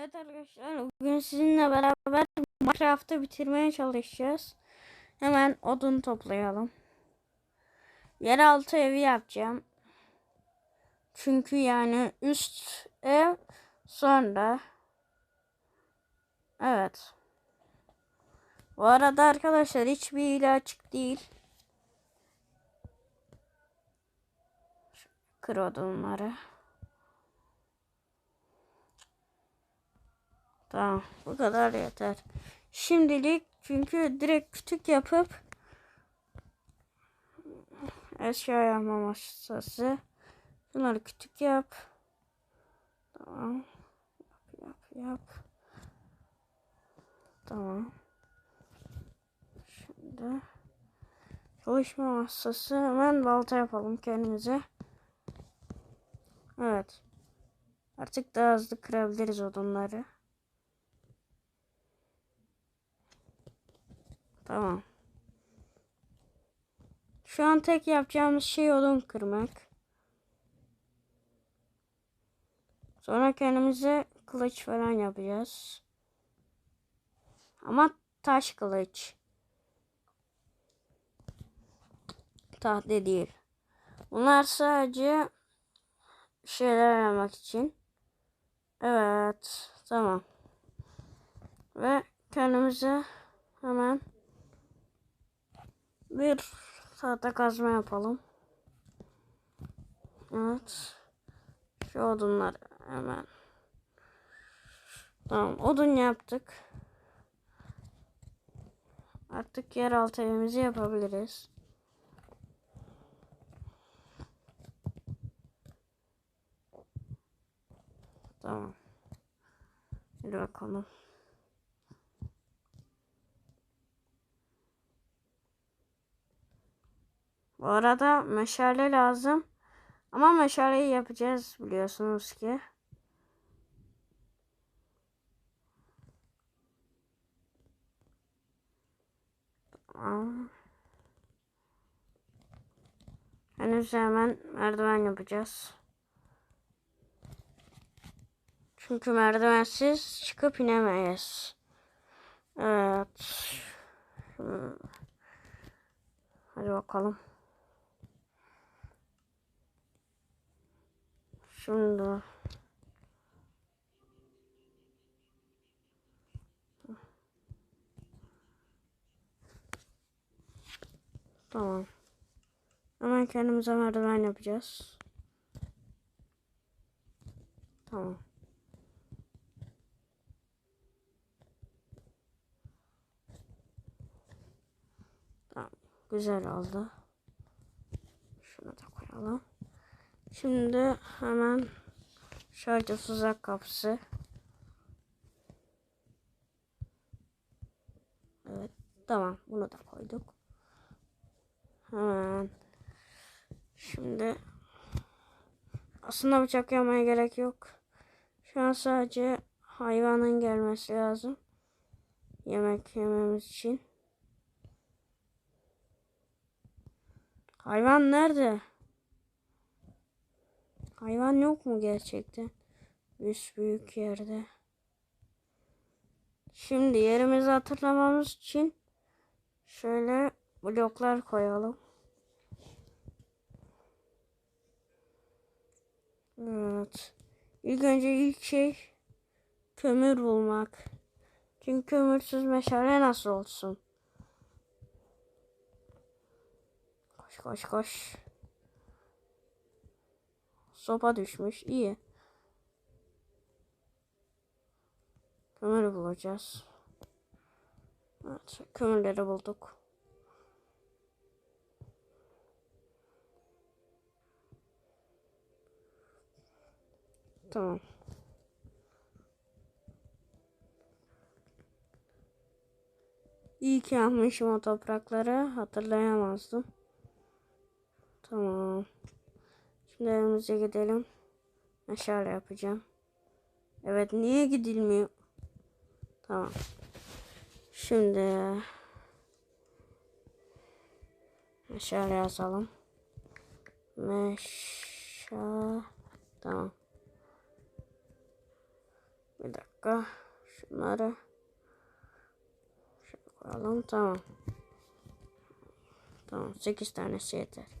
Evet arkadaşlar bugün sizinle beraber Minecraft'ı bitirmeye çalışacağız. Hemen odun toplayalım. Yeraltı evi yapacağım. Çünkü yani üst ev sonra. Evet. Bu arada arkadaşlar hiçbir hile değil. Kır odunları. Tamam bu kadar yeter. Şimdilik çünkü direkt kütük yapıp eşya yapma masası. Bunları kütük yap. Tamam. Yap yap yap. Tamam. Şimdi çalışma masası hemen balta yapalım kendimize. Evet. Artık daha hızlı kırabiliriz odunları. Tamam. Şu an tek yapacağımız şey odun kırmak. Sonra kendimize kılıç falan yapacağız. Ama taş kılıç. Tahta değil. Bunlar sadece şeyler yapmak için. Evet. Tamam. Ve kendimize hemen bir tahta kazma yapalım. Evet. Şu odunlar hemen. Tamam odun yaptık. Artık yeraltı evimizi yapabiliriz. Tamam. Hadi bakalım. Bu arada meşale lazım. Ama meşaleyi yapacağız biliyorsunuz ki. Tamam. Henüz hemen merdiven yapacağız. Çünkü merdivensiz çıkıp inemeyiz. Evet. Hadi bakalım. Şimdi Tamam. Hemen kendimize merdiven yapacağız. Tamam. Tamam. Güzel oldu. Şunu da koyalım. Şimdi hemen şarjı tuzak kapısı. Evet tamam bunu da koyduk. Hemen. Şimdi aslında bıçak yapmaya gerek yok. Şu an sadece hayvanın gelmesi lazım. Yemek yememiz için. Hayvan nerede? Hayvan yok mu gerçekten? Üst büyük yerde. Şimdi yerimizi hatırlamamız için şöyle bloklar koyalım. Evet. İlk önce ilk şey kömür bulmak. Çünkü kömürsüz meşale nasıl olsun? Koş koş koş. Sopa düşmüş. İyi. Kömür bulacağız. Evet, kömürleri bulduk. Tamam. İyi ki almışım o toprakları. Hatırlayamazdım. Tamam. Şimdi evimize gidelim. Meşale yapacağım. Evet niye gidilmiyor? Tamam. Şimdi meşale yazalım. Meşa tamam. Bir dakika. Şunları şöyle koyalım. Tamam. Tamam. 8 tanesi yeter.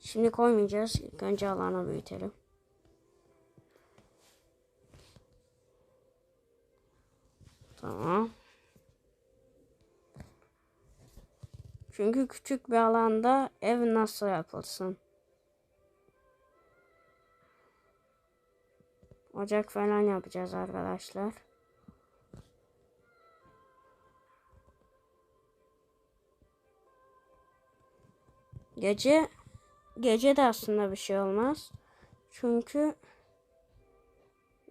Şimdi koymayacağız. İlk önce alanı büyütelim. Tamam. Çünkü küçük bir alanda ev nasıl yapılsın? Ocak falan yapacağız arkadaşlar. Gece gece de aslında bir şey olmaz. Çünkü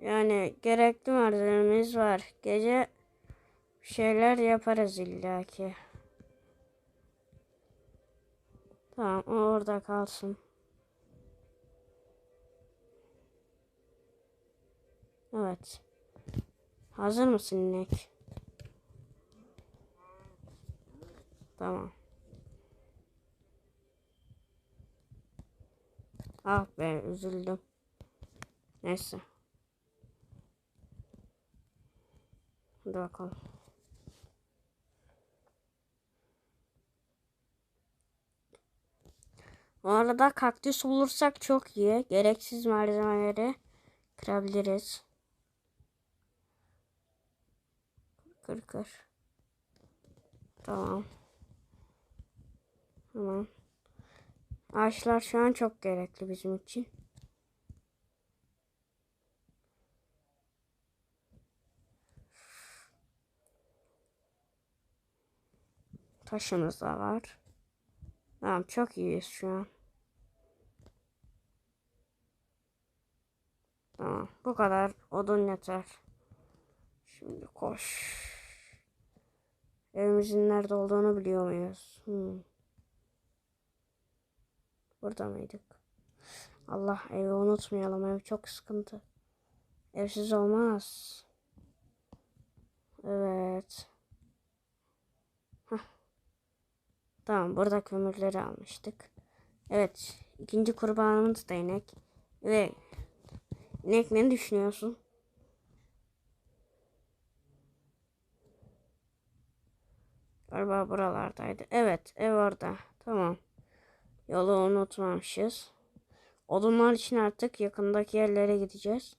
yani gerekli malzememiz var. Gece şeyler yaparız illaki. Tamam o orada kalsın. Evet. Hazır mısın inek? Tamam. Ah be üzüldüm. Neyse. Hadi bakalım. Bu arada kaktüs bulursak çok iyi. Gereksiz malzemeleri kırabiliriz. Kır kır. Tamam. Tamam. Ağaçlar şu an çok gerekli bizim için. Taşımız da var. Tamam çok iyiyiz şu an. Tamam bu kadar odun yeter. Şimdi koş. Evimizin nerede olduğunu biliyor muyuz? Hmm. Burada mıydık? Allah evi unutmayalım. Ev çok sıkıntı. Evsiz olmaz. Evet. Heh. Tamam burada kömürleri almıştık. Evet. ikinci kurbanımız da inek. Ve inek ne düşünüyorsun? Galiba buralardaydı. Evet ev orada. Tamam. Yolu unutmamışız. Odunlar için artık yakındaki yerlere gideceğiz.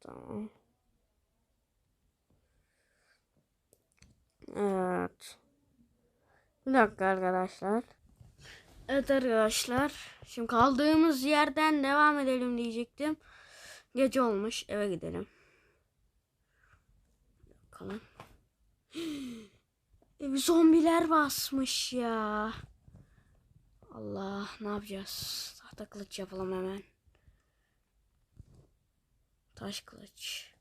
Tamam. Evet. Bir dakika arkadaşlar. Evet arkadaşlar. Şimdi kaldığımız yerden devam edelim diyecektim. Gece olmuş. Eve gidelim. Bakalım. Evi zombiler basmış ya. Allah ne yapacağız? Tahta kılıç yapalım hemen. Taş kılıç.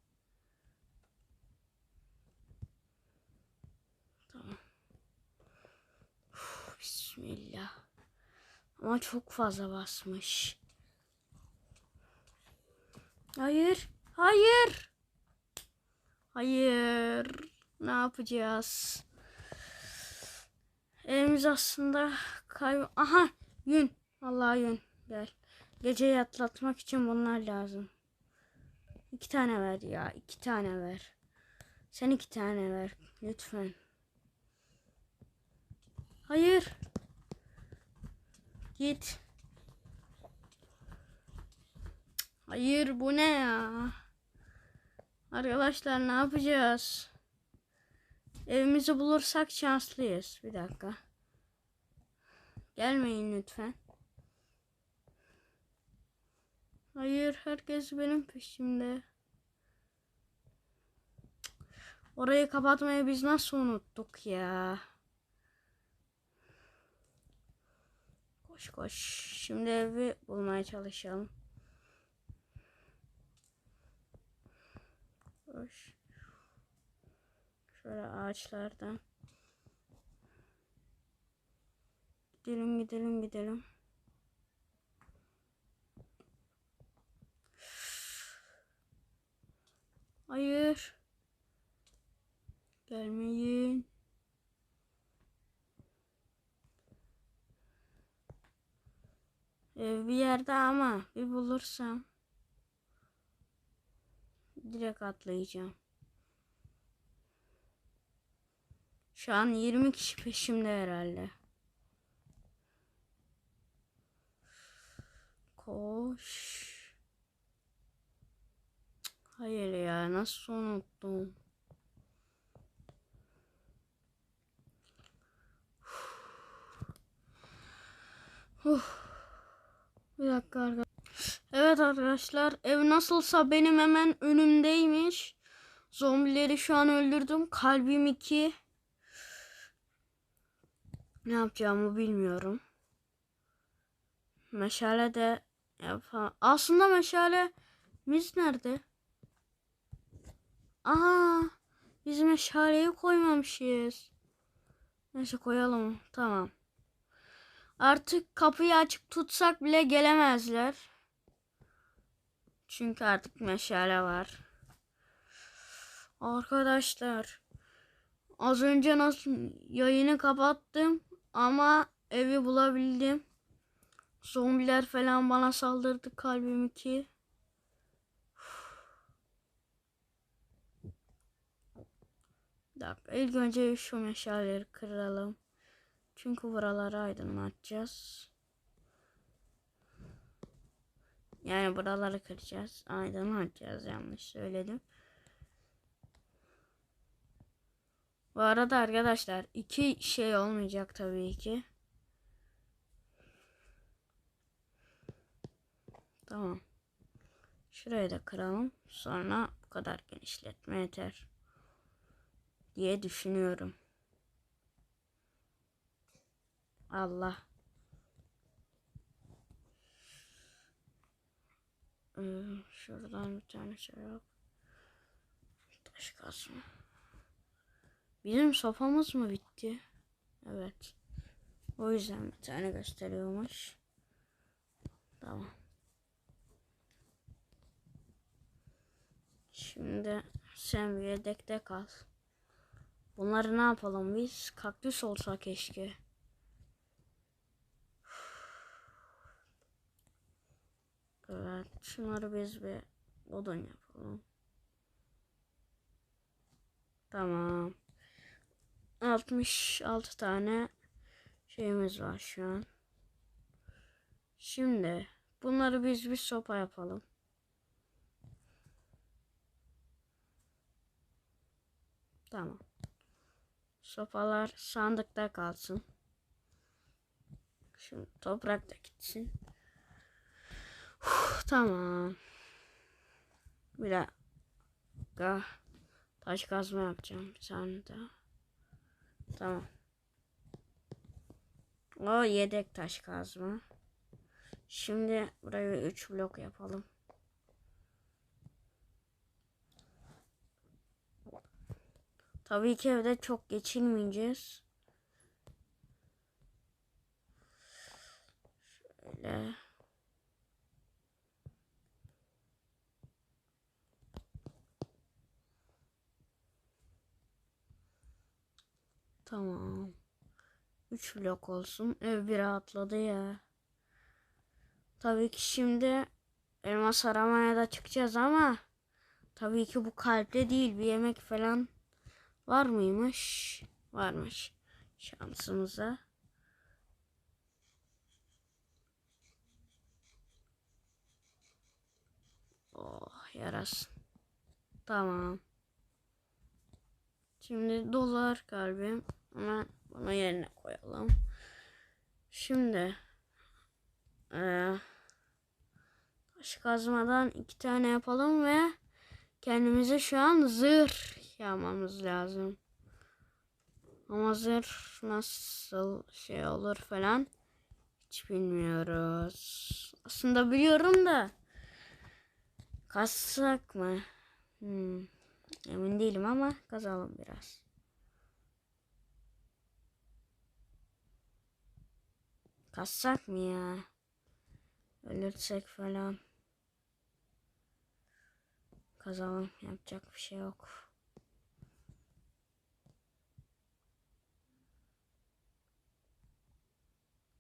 Tamam. Uf, bismillah. Ama çok fazla basmış. Hayır. Hayır. Hayır. Ne yapacağız? Evimiz aslında kay... Aha yün. Vallahi yün. Gel. Geceyi atlatmak için bunlar lazım. İki tane ver ya. iki tane ver. Sen iki tane ver. Lütfen. Hayır. Git. Hayır bu ne ya? Arkadaşlar ne yapacağız? Evimizi bulursak şanslıyız. Bir dakika. Gelmeyin lütfen. Hayır herkes benim peşimde. Orayı kapatmayı biz nasıl unuttuk ya? Koş koş. Şimdi evi bulmaya çalışalım. Koş. Şöyle ağaçlardan. Gidelim gidelim gidelim. Hayır. Gelmeyin. Ev bir yerde ama bir bulursam. direkt atlayacağım. Şu an 20 kişi peşimde herhalde. Koş. Hayır ya nasıl unuttum. Uf. Bir dakika arkadaşlar. Evet arkadaşlar ev nasılsa benim hemen önümdeymiş. Zombileri şu an öldürdüm. Kalbim iki. Ne yapacağımı bilmiyorum. Meşale de yapa- Aslında meşalemiz nerede? Aha, biz meşaleyi koymamışız. Neyse koyalım. Tamam. Artık kapıyı açık tutsak bile gelemezler. Çünkü artık meşale var. Arkadaşlar az önce nasıl yayını kapattım ama evi bulabildim. Zombiler falan bana saldırdı kalbim. Bir dakika ilk önce şu meşaleleri kıralım. Çünkü buraları aydınlatacağız. Yani buraları kıracağız. Aydınlatacağız yanlış söyledim. Bu arada arkadaşlar iki şey olmayacak tabii ki. Tamam. Şurayı da kıralım. Sonra bu kadar genişletme yeter. Diye düşünüyorum. Allah. Ee, şuradan bir tane şey yap. Taş kazma. Bizim sopamız mı bitti? Evet. O yüzden bir tane gösteriyormuş. Tamam. Şimdi sen bir yedekte kal. Bunları ne yapalım biz? Kaktüs olsa keşke. Evet, şunları biz bir odun yapalım. Tamam. 66 tane şeyimiz var şu an. Şimdi bunları biz bir sopa yapalım. Tamam. Sopalar sandıkta kalsın. Şimdi toprak da gitsin. Uf, tamam. Bir dakika. Taş kazma yapacağım bir tane daha. Tamam. O yedek taş kazma. Şimdi buraya 3 blok yapalım. Tabii ki evde çok geçirmeyeceğiz. Şöyle. Tamam. 3 blok olsun. Ev bir rahatladı ya. Tabii ki şimdi elmas aramaya da çıkacağız ama tabii ki bu kalpte değil. Bir yemek falan var mıymış? Varmış. Şansımıza. Oh yarasın. Tamam. Şimdi dolar kalbim. Hemen bunu yerine koyalım. Şimdi eee taş kazmadan iki tane yapalım ve kendimize şu an zırh yapmamız lazım. Ama zırh nasıl şey olur falan hiç bilmiyoruz. Aslında biliyorum da kassak mı? Hmm. Emin değilim ama kazalım biraz. Kassak mı ya? Ölürsek falan. Kazalım. Yapacak bir şey yok.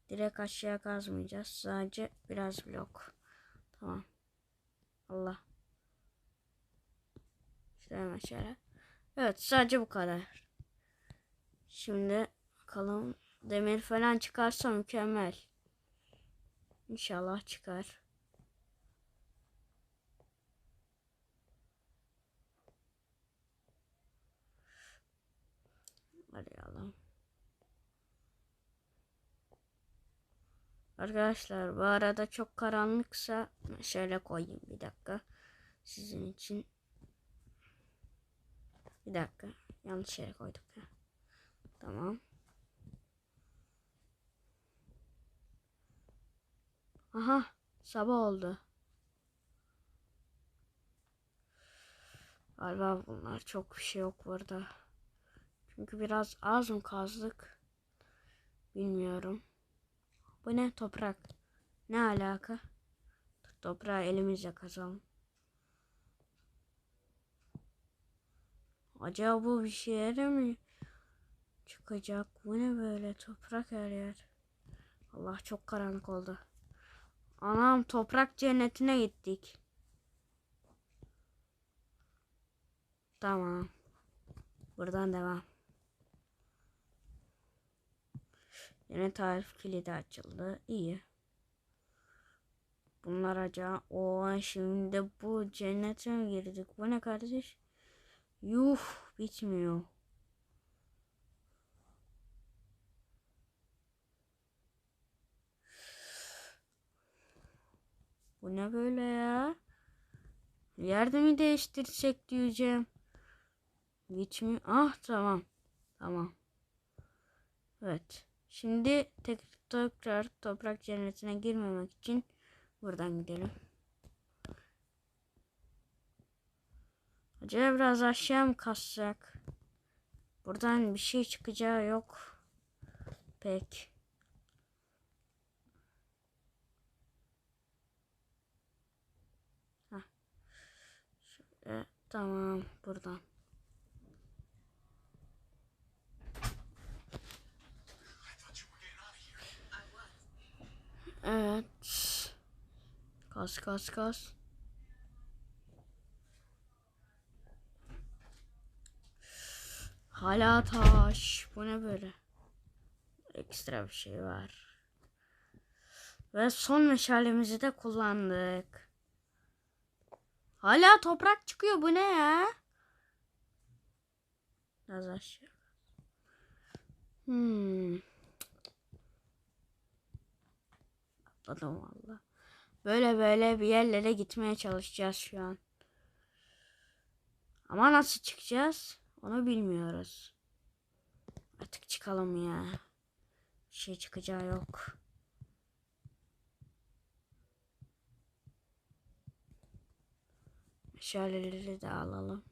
Direkt aşağıya kazmayacağız. Sadece biraz blok. Tamam. Allah. Şöyle. Evet sadece bu kadar. Şimdi bakalım demir falan çıkarsa mükemmel. İnşallah çıkar. Arayalım. Arkadaşlar bu arada çok karanlıksa şöyle koyayım bir dakika. Sizin için. Bir dakika. Yanlış yere koyduk. Tamam. Aha sabah oldu. Galiba bunlar çok bir şey yok burada. Çünkü biraz az mı kazdık? Bilmiyorum. Bu ne? Toprak. Ne alaka? Toprağı elimizle kazalım. Acaba bu bir şeye mi çıkacak? Bu ne böyle? Toprak her yer. Allah çok karanlık oldu. Anam toprak cennetine gittik. Tamam. Buradan devam. Yine tarif kilidi açıldı. İyi. Bunlar acaba o şimdi bu cennete girdik? Bu ne kardeş? Yuh bitmiyor. Bu ne böyle ya? Yerde mi değiştirsek diyeceğim. Bitmiyor. Ah tamam. Tamam. Evet. Şimdi tek, tekrar toprak cennetine girmemek için buradan gidelim. Acaba biraz aşağı mı kassak? Buradan bir şey çıkacağı yok. Pek. Heh. Şöyle, tamam buradan. Evet. Kas kas kas. Hala taş. Bu ne böyle? Ekstra bir şey var. Ve son meşalemizi de kullandık. Hala toprak çıkıyor. Bu ne ya? Biraz aşağı. Hmm. Atladım valla. Böyle böyle bir yerlere gitmeye çalışacağız şu an. Ama nasıl çıkacağız? Onu bilmiyoruz. Artık çıkalım ya. Bir şey çıkacağı yok. Meşaleleri de alalım.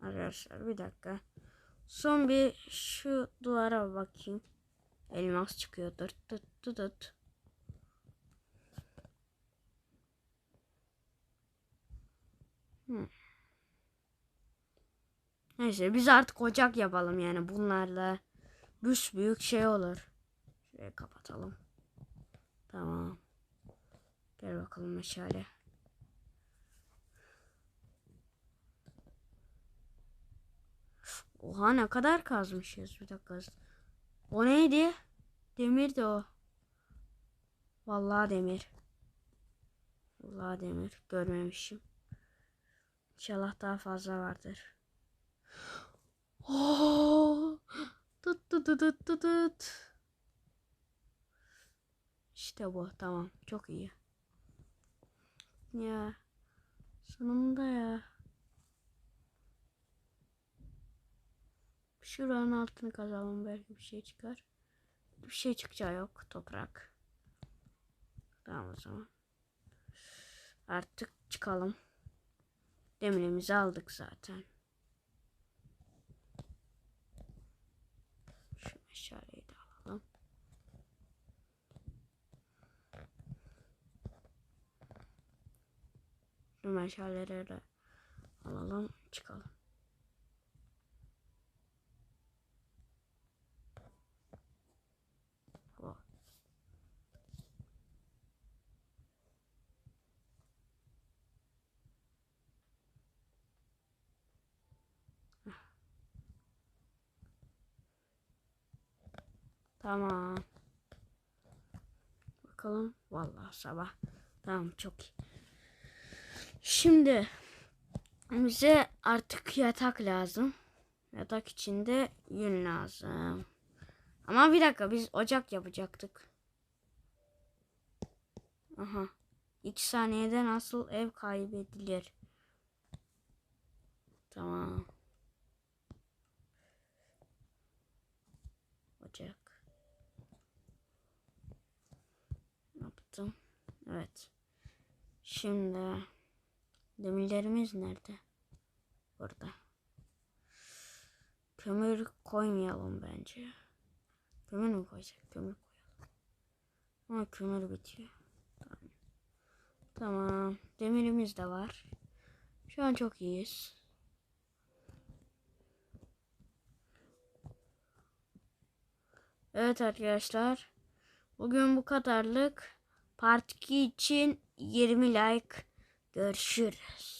Arkadaşlar bir dakika. Son bir şu duvara bakayım. Elmas çıkıyor. Dırt dırt dırt Hmm. Neyse biz artık ocak yapalım yani bunlarla. Büs büyük şey olur. Şurayı kapatalım. Tamam. Gel bakalım meşale. Oha ne kadar kazmışız bir dakika. O neydi? Demir de o. Vallahi demir. Vallahi demir. Görmemişim. İnşallah daha fazla vardır. Oh! Tut tut tut tut tut. İşte bu tamam çok iyi. Ya sonunda ya. Şuranın altını kazalım belki bir şey çıkar. Bir şey çıkacağı yok. Toprak. Tamam o zaman. Artık çıkalım. Demirimizi aldık zaten. Şu meşaleyi de alalım. Şu meşaleleri de alalım çıkalım. Tamam. Bakalım. Vallahi sabah. Tamam çok iyi. Şimdi bize artık yatak lazım. Yatak içinde yün lazım. Ama bir dakika biz ocak yapacaktık. Aha. İki saniyede nasıl ev kaybedilir? Tamam. Ocak. Yaptım. Evet. Şimdi demirlerimiz nerede? Burada. Kömür koymayalım bence. Kömür mü koyacak? Kömür koyalım. Ama kömür bitiyor. Tamam. Tamam. Demirimiz de var. Şu an çok iyiyiz. Evet arkadaşlar. Bugün bu kadarlık. Part 2 için 20 like. Görüşürüz.